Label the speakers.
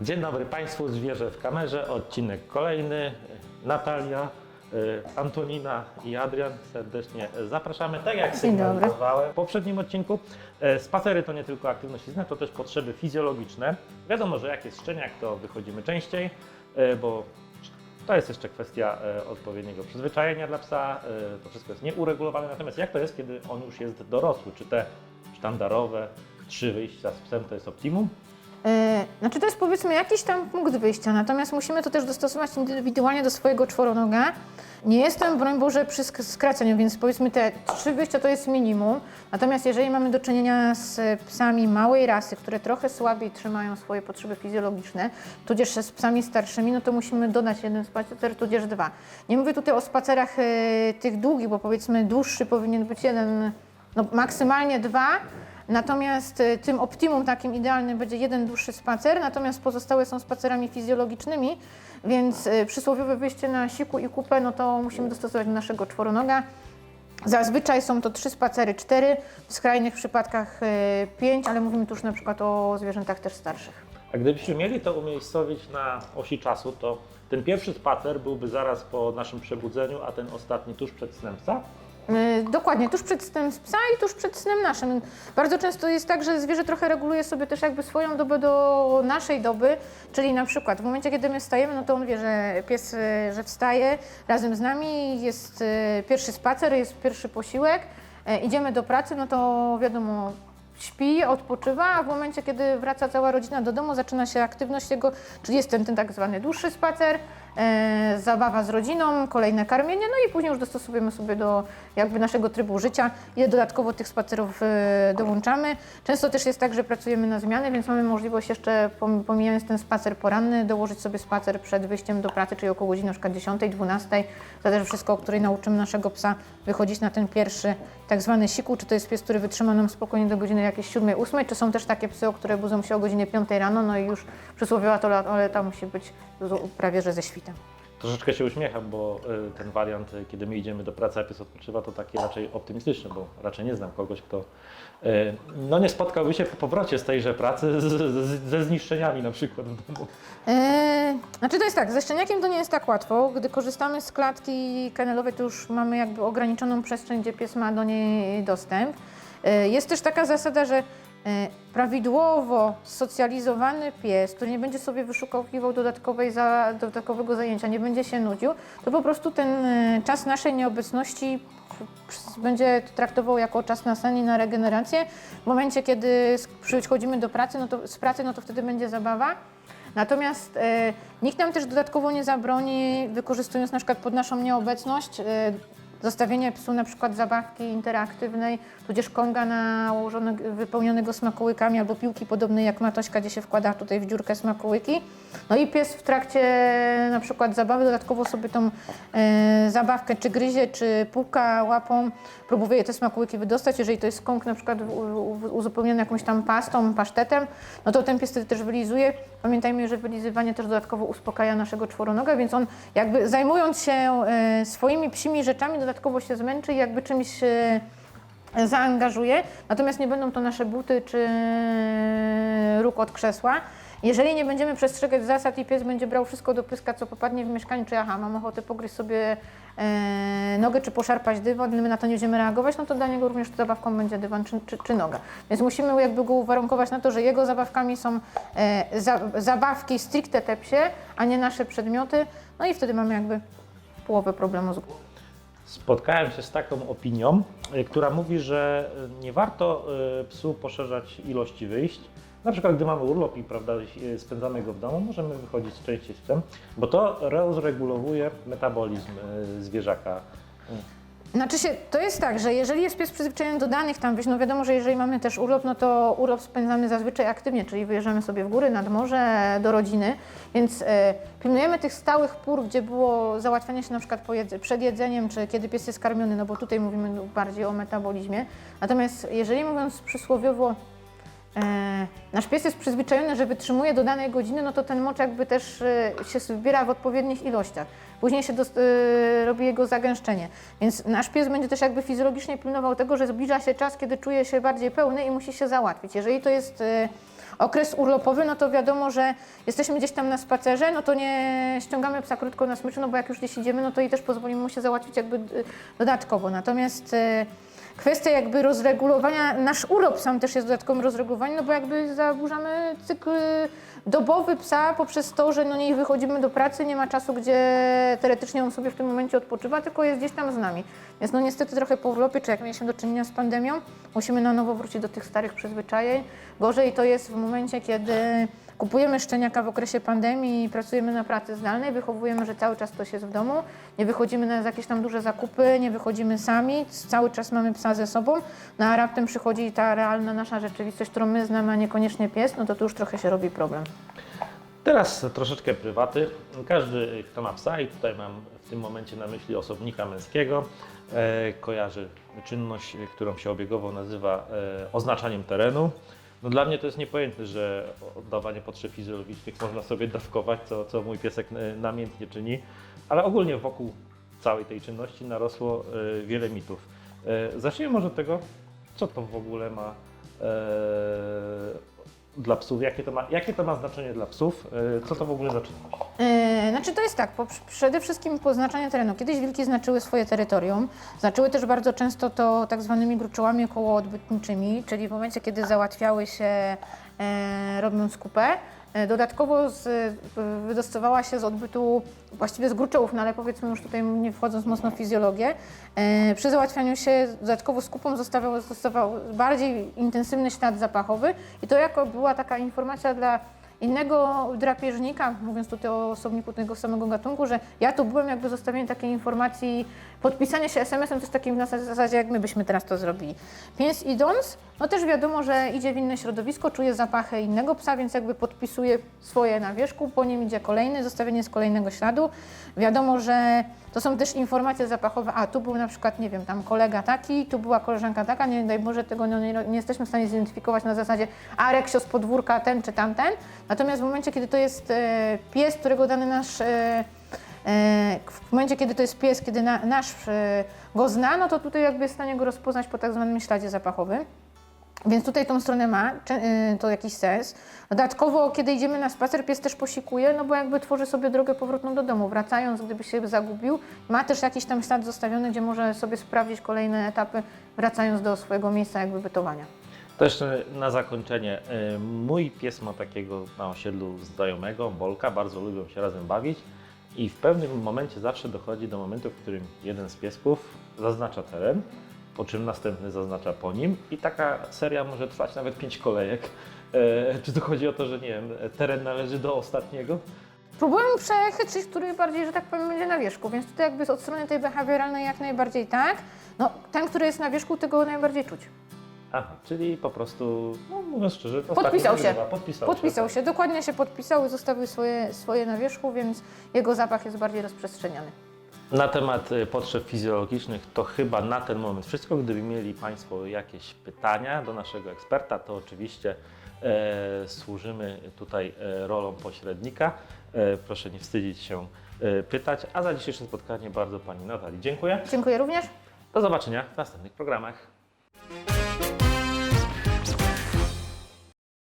Speaker 1: Dzień dobry Państwu, Zwierzę w kamerze, odcinek kolejny. Natalia, Antonina i Adrian serdecznie zapraszamy. Tak jak sygnalizowałem w poprzednim odcinku, e, spacery to nie tylko aktywność fizyczna, to też potrzeby fizjologiczne. Wiadomo, że jak jest szczeniak, to wychodzimy częściej, e, bo to jest jeszcze kwestia e, odpowiedniego przyzwyczajenia dla psa. e, To wszystko jest nieuregulowane. Natomiast jak to jest, kiedy on już jest dorosły? Czy te sztandarowe trzy wyjścia z psem to jest optimum?
Speaker 2: E, Znaczy to jest powiedzmy jakiś tam punkt wyjścia, natomiast musimy to też dostosować indywidualnie do swojego czworonoga. Nie jestem, broń Boże, przy sk- skracaniu, więc powiedzmy te trzy wyjścia to jest minimum. Natomiast jeżeli mamy do czynienia z psami małej rasy, które trochę słabiej trzymają swoje potrzeby fizjologiczne, tudzież z psami starszymi, no to musimy dodać jeden spacer, tudzież dwa. Nie mówię tutaj o spacerach e, tych długich, bo powiedzmy dłuższy powinien być jeden, no maksymalnie dwa, Natomiast y, tym optimum takim idealnym będzie jeden dłuższy spacer, natomiast pozostałe są spacerami fizjologicznymi, więc y, przysłowiowe wyjście na siku i kupę, no to musimy dostosować do naszego czworonoga. Zazwyczaj są to trzy spacery, cztery, w skrajnych przypadkach y, pięć, ale mówimy tu już na przykład o zwierzętach też starszych.
Speaker 1: A gdybyśmy mieli to umiejscowić na osi czasu, to ten pierwszy spacer byłby zaraz po naszym przebudzeniu, a ten ostatni tuż przed snem psa.
Speaker 2: Y, Dokładnie, tuż przed snem psa i tuż przed snem naszym. Bardzo często jest tak, że zwierzę trochę reguluje sobie też jakby swoją dobę do naszej doby, czyli na przykład w momencie, kiedy my wstajemy, no to on wie, że pies, y, że wstaje razem z nami, jest y, pierwszy spacer, jest pierwszy posiłek, idziemy do pracy, no to wiadomo, śpi, odpoczywa, a w momencie, kiedy wraca cała rodzina do domu, zaczyna się aktywność jego, czyli jest ten, ten tak zwany dłuższy spacer, zabawa z rodziną, kolejne karmienie, no i później już dostosujemy sobie do jakby naszego trybu życia. I dodatkowo tych spacerów e, dołączamy. Często też jest tak, że pracujemy na zmiany, więc mamy możliwość jeszcze, pom- pomijając ten spacer poranny, dołożyć sobie spacer przed wyjściem do pracy, czyli około godziny na przykład 10, 12, zależy wszystko, o której nauczymy naszego psa wychodzić na ten pierwszy tak zwany siku, czy to jest pies, który wytrzyma nam spokojnie do godziny jakiejś 7, 8, czy są też takie psy, o które budzą się o godzinie 5 rano, no i już przysłowiowa toaleta musi być prawie że ze
Speaker 1: Troszeczkę się uśmiecham, bo y, ten wariant, y, kiedy my idziemy do pracy, a pies odpoczywa, to taki raczej optymistyczny, bo raczej nie znam kogoś, kto y, no nie spotkałby się po powrocie z tejże pracy z, z, ze zniszczeniami na przykład w domu.
Speaker 2: Eee, znaczy to jest tak, ze szczeniakiem to nie jest tak łatwo. Gdy korzystamy z klatki kennelowej, to już mamy jakby ograniczoną przestrzeń, gdzie pies ma do niej dostęp. Eee, jest też taka zasada, że prawidłowo socjalizowany pies, który nie będzie sobie wyszukiwał dodatkowej za, dodatkowego zajęcia, nie będzie się nudził, to po prostu ten e, czas naszej nieobecności będzie traktował jako czas na sen i na regenerację. W momencie, kiedy przychodzimy do pracy, no to, z pracy, no to wtedy będzie zabawa. Natomiast e, nikt nam też dodatkowo nie zabroni, wykorzystując na przykład pod naszą nieobecność, e, zostawienia psu na przykład zabawki interaktywnej, tudzież konga wypełnionego smakołykami albo piłki podobnej jak matośka, gdzie się wkłada tutaj w dziurkę smakołyki. No i pies w trakcie na przykład zabawy dodatkowo sobie tą e, zabawkę czy gryzie, czy puka łapą, próbuje te smakołyki wydostać. Jeżeli to jest kąk na przykład uzupełniony jakąś tam pastą, pasztetem, no to ten pies wtedy też wylizuje. Pamiętajmy, że wylizywanie też dodatkowo uspokaja naszego czworonoga, więc on jakby zajmując się e, swoimi psimi rzeczami, dodatkowo się zmęczy i jakby czymś e, zaangażuje. Natomiast nie będą to nasze buty czy róg od krzesła. Jeżeli nie będziemy przestrzegać zasad i pies będzie brał wszystko do pyska, co popadnie w mieszkaniu, czy aha, mam ochotę pogryźć sobie e, nogę, czy poszarpać dywan, my na to nie będziemy reagować, no to dla niego również zabawką będzie dywan czy, czy, czy noga. Więc musimy jakby go uwarunkować na to, że jego zabawkami są e, za, zabawki stricte te psie, a nie nasze przedmioty, no i wtedy mamy jakby połowę problemu z głową.
Speaker 1: Spotkałem się z taką opinią, y, która mówi, że y, nie warto y, psu poszerzać ilości wyjść. Na przykład, gdy mamy urlop i prawda, spędzamy go w domu, możemy wychodzić częściej z psem, bo to rozregulowuje metabolizm zwierzaka.
Speaker 2: Znaczy się, to jest tak, że jeżeli jest pies przyzwyczajony do danych tam wyjść, no wiadomo, że jeżeli mamy też urlop, no to urlop spędzamy zazwyczaj aktywnie, czyli wyjeżdżamy sobie w góry, nad morze, do rodziny, więc e, pilnujemy tych stałych pór, gdzie było załatwianie się na przykład przed jedzeniem, czy kiedy pies jest karmiony, no bo tutaj mówimy bardziej o metabolizmie. Natomiast jeżeli mówiąc przysłowiowo, nasz pies jest przyzwyczajony, że wytrzymuje do danej godziny, no to ten mocz jakby też e, się zbiera w odpowiednich ilościach. Później się e, robi jego zagęszczenie. Więc nasz pies będzie też jakby fizjologicznie pilnował tego, że zbliża się czas, kiedy czuje się bardziej pełny i musi się załatwić. Jeżeli to jest e, okres urlopowy, no to wiadomo, że jesteśmy gdzieś tam na spacerze, no to nie ściągamy psa krótko na smyczy, no bo jak już gdzieś idziemy, no to i też pozwolimy mu się załatwić jakby e, dodatkowo. Natomiast e, kwestia jakby rozregulowania, nasz urlop sam też jest dodatkowym rozregulowaniem, no bo jakby zaburzamy cykl dobowy psa poprzez to, że no nie wychodzimy do pracy, nie ma czasu, gdzie teoretycznie on sobie w tym momencie odpoczywa, tylko jest gdzieś tam z nami. Więc no niestety trochę po urlopie, czy jak mieliśmy do czynienia z pandemią, musimy na nowo wrócić do tych starych przyzwyczajeń. Gorzej to jest w momencie, kiedy kupujemy szczeniaka w okresie pandemii pracujemy na pracy zdalnej, wychowujemy, że cały czas ktoś jest w domu, nie wychodzimy na jakieś tam duże zakupy, nie wychodzimy sami, cały czas mamy psa ze sobą, no a raptem przychodzi ta realna nasza rzeczywistość, którą my znamy, a niekoniecznie pies, no to tu już trochę się robi problem.
Speaker 1: Teraz troszeczkę prywaty. Każdy, kto ma psa, i tutaj mam w tym momencie na myśli osobnika męskiego, e, kojarzy czynność, którą się obiegowo nazywa e, oznaczaniem terenu. No dla mnie to jest niepojęte, że oddawanie potrzeb fizjologicznych można sobie dawkować, co, co mój piesek namiętnie czyni, ale ogólnie wokół całej tej czynności narosło e, wiele mitów. E, Zacznijmy może od tego, co to w ogóle ma e, dla psów, jakie to ma, jakie to ma znaczenie dla psów, e, co to w ogóle za czynność.
Speaker 2: Yy, znaczy to jest tak, po, przede wszystkim poznaczanie terenu. Kiedyś wilki znaczyły swoje terytorium, znaczyły też bardzo często to tak zwanymi gruczołami kołoodbytniczymi, czyli w momencie, kiedy załatwiały się e, robiąc kupę. E, Dodatkowo z, w- wydostawała się z odbytu właściwie z gruczołów, no ale powiedzmy już tutaj nie wchodząc mocno w fizjologię, e, przy załatwianiu się dodatkowo z kupą zostawał, zostawał bardziej intensywny ślad zapachowy i to jako była taka informacja dla innego drapieżnika, mówiąc tutaj o osobniku tego samego gatunku, że ja tu byłem jakby zostawienie takiej informacji, podpisanie się SMS-em to jest takim na zasadzie, jak my byśmy teraz to zrobili. Pies idąc, no też wiadomo, że idzie w inne środowisko, czuje zapachę innego psa, więc jakby podpisuje swoje na wierzchu, po nim idzie kolejny, zostawienie z kolejnego śladu. Wiadomo, że to są też informacje zapachowe, a tu był na przykład, nie wiem, tam kolega taki, tu była koleżanka taka, nie daj Boże, tego nie, nie, nie jesteśmy w stanie zidentyfikować na zasadzie, a Reksio z podwórka ten czy tamten. Natomiast w momencie, kiedy to jest e, pies, którego dany nasz, e, e, w momencie, kiedy to jest pies, kiedy na, nasz e, go zna, no to tutaj jakby jest w stanie go rozpoznać po tak zwanym śladzie zapachowym. Więc tutaj tą stronę ma y, to jakiś sens. Dodatkowo, kiedy idziemy na spacer, pies też posikuje, no bo jakby tworzy sobie drogę powrotną do domu. Wracając, gdyby się zagubił, ma też jakiś tam ślad zostawiony, gdzie może sobie sprawdzić kolejne etapy, wracając do swojego miejsca jakby bytowania.
Speaker 1: To jeszcze na zakończenie. e, Mój pies ma takiego na osiedlu znajomego, Bolka, bardzo lubią się razem bawić i w pewnym momencie zawsze dochodzi do momentu, w którym jeden z piesków zaznacza teren, po czym następny zaznacza po nim i taka seria może trwać nawet pięć kolejek. E, Czy tu chodzi o to, że nie wiem, teren należy do ostatniego?
Speaker 2: Próbujemy przechytrzyć, który bardziej, że tak powiem, będzie na wierzchu, więc tutaj jakby od strony tej behawioralnej jak najbardziej tak. No, ten, który jest na wierzchu, tego najbardziej czuć.
Speaker 1: Aha, czyli po prostu, no mówiąc szczerze,
Speaker 2: Podpisał się.
Speaker 1: wygrywa. Podpisał,
Speaker 2: Podpisał
Speaker 1: tak.
Speaker 2: się, dokładnie się podpisał i zostawił swoje, swoje na wierzchu, więc jego zapach jest bardziej rozprzestrzeniony.
Speaker 1: Na temat y, potrzeb fizjologicznych to chyba na ten moment wszystko. Gdyby mieli Państwo jakieś pytania do naszego eksperta, to oczywiście e, służymy tutaj e, rolą pośrednika. E, proszę nie wstydzić się e, pytać. A za dzisiejsze spotkanie bardzo Pani Natalii dziękuję.
Speaker 2: Dziękuję również.
Speaker 1: Do zobaczenia w następnych programach.